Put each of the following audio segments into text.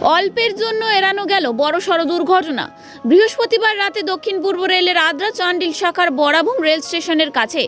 অল্পের জন্য এড়ানো গেল বড় সড় দুর্ঘটনা। বৃহস্পতিবার রাতে দক্ষিণ পূর্ব রেলের আদ্রা চান্ডিল শাখার বরাভূম রেল স্টেশনের কাছে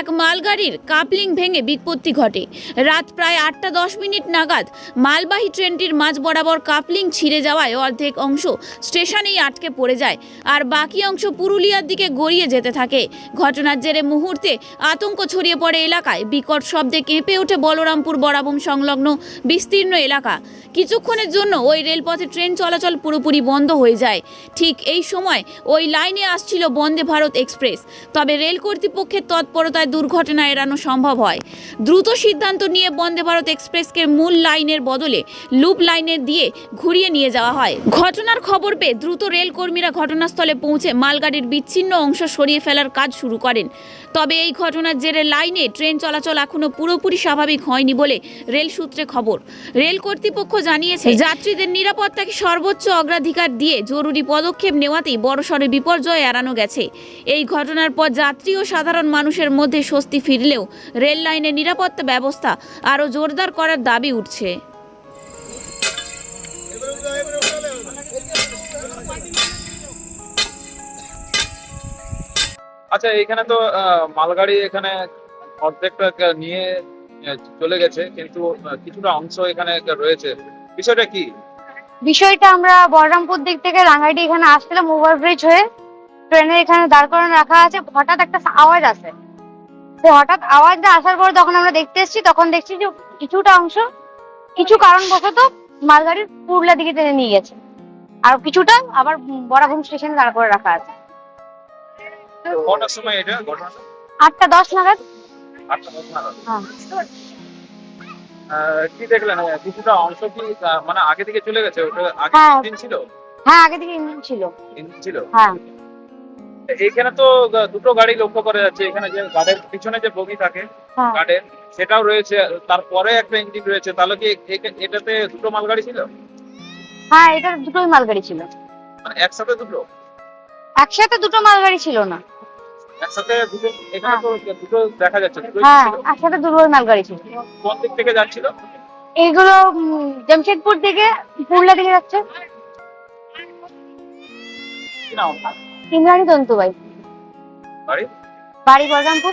এক মালগাড়ির কাপলিং ভেঙে বিপত্তি ঘটে। রাত প্রায় আটটা দশ মিনিট নাগাদ মালবাহী ট্রেনটির মাঝ বরাবর কাপলিং ছিঁড়ে যাওয়ায় অর্ধেক অংশ স্টেশনেই আটকে পড়ে যায় আর বাকি অংশ পুরুলিয়ার দিকে গড়িয়ে যেতে থাকে। ঘটনার জেরে মুহূর্তে আতঙ্ক ছড়িয়ে পড়ে এলাকায়। বিকট শব্দে কেঁপে ওঠে বলরামপুর বরাবম সংলগ্ন বিস্তীর্ণ এলাকা। কিছুক্ষণের জন্য ওই রেলপথে ট্রেন চলাচল পুরোপুরি বন্ধ হয়ে যায়। ঠিক এই সময় ওই লাইনে আসছিল বন্দে ভারত এক্সপ্রেস। তবে রেল কর্তৃপক্ষের তৎপরতায় দুর্ঘটনা এড়ানো সম্ভব হয়। দ্রুত সিদ্ধান্ত নিয়ে বন্দে ভারত এক্সপ্রেসকে মূল লাইনের বদলে লুপ লাইনের দিয়ে ঘুরিয়ে নিয়ে যাওয়া হয়। ঘটনার খবর পেয়ে দ্রুত রেল কর্মীরা ঘটনাস্থলে পৌঁছে মালগাড়ির বিচ্ছিন্ন অংশ সরিয়ে ফেলার কাজ শুরু করেন। তবে এই ঘটনার জেরে লাইনে ট্রেন চলাচল এখনও পুরোপুরি স্বাভাবিক হয়নি বলে রেল সূত্রে খবর। রেল কর্তৃপক্ষ জানিয়েছে, যাত্রীদের নিরাপত্তাকে সর্বোচ্চ অগ্রাধিকার দিয়ে জরুরি পদক্ষেপ নেওয়াতেই বড়সড় বিপর্যয় এড়ানো গেছে। এই ঘটনার পর যাত্রী ও সাধারণ মানুষের মধ্যে স্বস্তি ফিরলেও রেল লাইনের নিরাপত্তা ব্যবস্থা আরও জোরদার করার দাবি উঠছে। আচ্ছা এখানে তো মালগাড়ি এখানে অর্ধেকটা নিয়ে চলে গেছে, কিন্তু কিছুটা অংশ এখানে রয়েছে। বিষয়টা কি? বিষয়টা আমরা বলরামপুর দিক থেকে রাঙ্গাইটি এখানে আসছিলাম ওভারব্রিজ হয়ে। ট্রেনের এখানে দাঁড় করানো রাখা আছে। হঠাৎ একটা আওয়াজ আসে। তো হঠাৎ আওয়াজটা আসার পর যখন আমরা দেখতে এসেছি তখন দেখছি যে কিছুটা অংশ কিছু কারণবশত মালগাড়ির পুরলা দিকে টেনে নিয়ে গেছে। আর কিছুটা আবার বরাভূম স্টেশনে দাঁড় করে রাখা আছে। আটটা দশ নাগাদ। আটটা দশ নাগাদ। হ্যাঁ। কি দেখলেন? কিছুটা অংশ কি মানে আগে থেকে চলে গেছে? ওটা আগে হ্যাঁ। দিন ছিল? হ্যাঁ আগে থেকে ইঞ্জিন ছিল। ইঞ্জিন ছিল? হ্যাঁ। এইখানে তো দুটো গাড়ি লক্ষ্য করা যাচ্ছে। এখানে যে গাড়ির পিছনে যে বগি থাকে হ্যাঁ। গার্ডের সেটাও রয়েছে। তারপরে একটা ইঞ্জিন রয়েছে। তাহলে কি এটাতে দুটো মালগাড়ি ছিল? হ্যাঁ এটা দুটোই মালগাড়ি ছিল। মানে একসাথে দুটো? একসাথে দুটো মালগাড়ি ছিল না। একসাথে দুটো এখানে তো দুটো দেখা যাচ্ছে। হ্যাঁ একসাথে দুটোই মালগাড়ি ছিল। কোন দিক থেকে যাচ্ছিল? এইগুলো জামশেদপুর থেকে পুরুলিয়া দিকে যাচ্ছে। ইমরানি তন্তু ভাই। বাড়ি বলরামপুর।